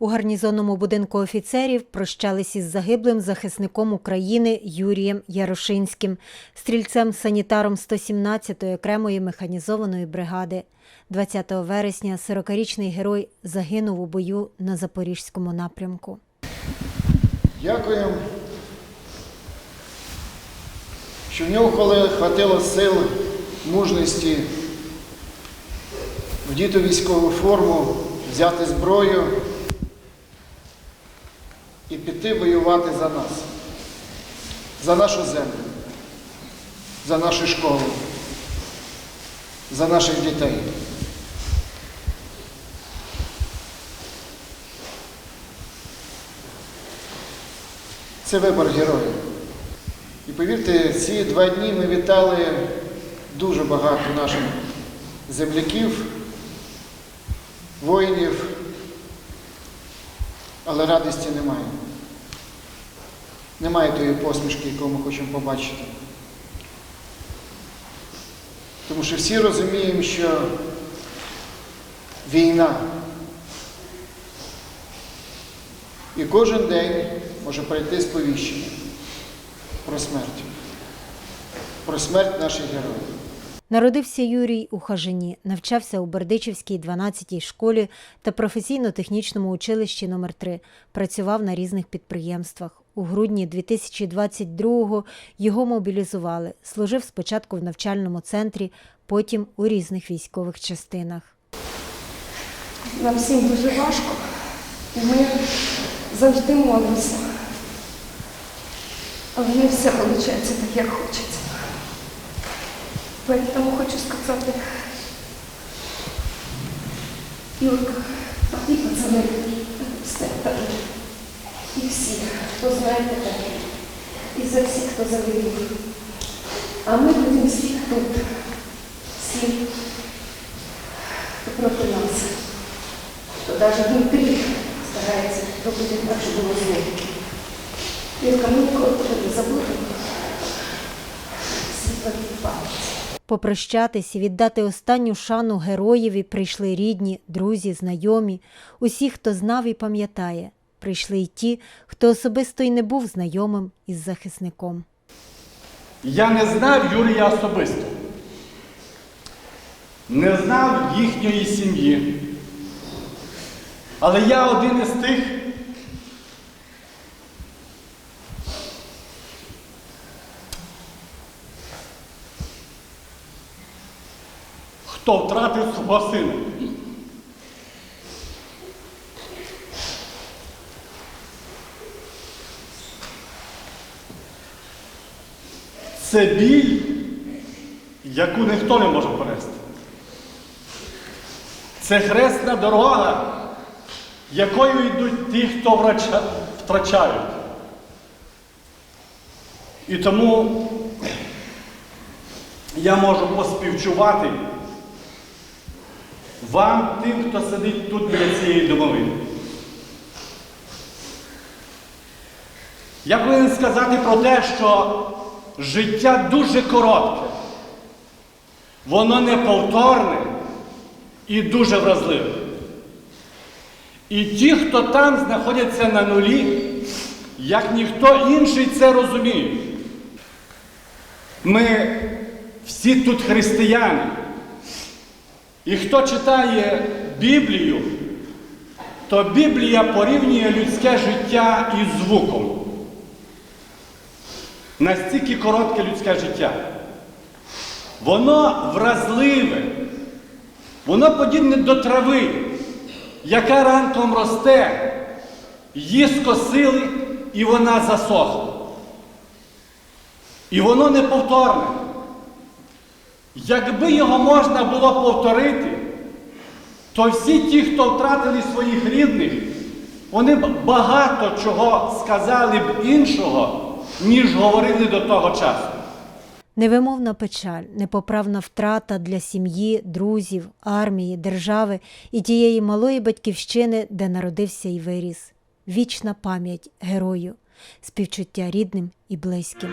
У гарнізонному будинку офіцерів прощались із загиблим захисником України Юрієм Ярошинським, стрільцем-санітаром 117-ї окремої механізованої бригади. 20 вересня 40-річний герой загинув у бою на Запорізькому напрямку. Дякуємо, що в нього коли хватило сил, мужності вдіти військову форму, взяти зброю і піти воювати за нас, за нашу землю, за нашу школу, за наших дітей. Це вибор героїв. І повірте, ці два дні ми вітали дуже багато наших земляків, воїнів, але радості немає. Немає тої посмішки, яку ми хочемо побачити. Тому що всі розуміємо, що війна. І кожен день може прийти сповіщення про смерть, про смерть наших героїв. Народився Юрій у Хажині, навчався у Бердичівській 12-й школі та професійно-технічному училищі номер 3 Працював на різних підприємствах. У грудні 2022-го його мобілізували. Служив спочатку в навчальному центрі, потім у різних військових частинах. Нам всім дуже важко. І ми завжди молимося. Але не все виходить так, як хочеться. Тому хочу сказати, Юрка, і пацани, степери, і всі, хто знає тебе, і за всіх, хто завоює. А ми будемо всіх тут, всі, хто проти нас хто навіть внутрі старається робити так, щоб було зло. Юрка, ми ніколи тебе не забудемо. Світла пам'ять. Попрощатись і віддати останню шану героєві прийшли рідні, друзі, знайомі, усі, хто знав і пам'ятає. Прийшли й ті, хто особисто й не був знайомим із захисником. Я не знав Юрія особисто. Не знав їхньої сім'ї. Але я один із тих, хто втратив свого сина. Це біль, яку ніхто не може понести. Це хресна дорога, якою йдуть ті, хто втрачають. І тому я можу поспівчувати вам, тим, хто сидить тут біля цієї домовини. Я повинен сказати про те, що життя дуже коротке, воно неповторне і дуже вразливе. І ті, хто там знаходяться на нулі, як ніхто інший це розуміє. Ми всі тут християни. І хто читає Біблію, то Біблія порівнює людське життя із звуком. Настільки коротке людське життя. Воно вразливе, воно подібне до трави, яка ранком росте, її скосили і вона засохла. І воно неповторне. Якби його можна було повторити, то всі ті, хто втратили своїх рідних, вони б багато чого сказали б іншого, ніж говорили до того часу. Невимовна печаль, непоправна втрата для сім'ї, друзів, армії, держави і тієї малої батьківщини, де народився і виріс. Вічна пам'ять герою, співчуття рідним і близьким.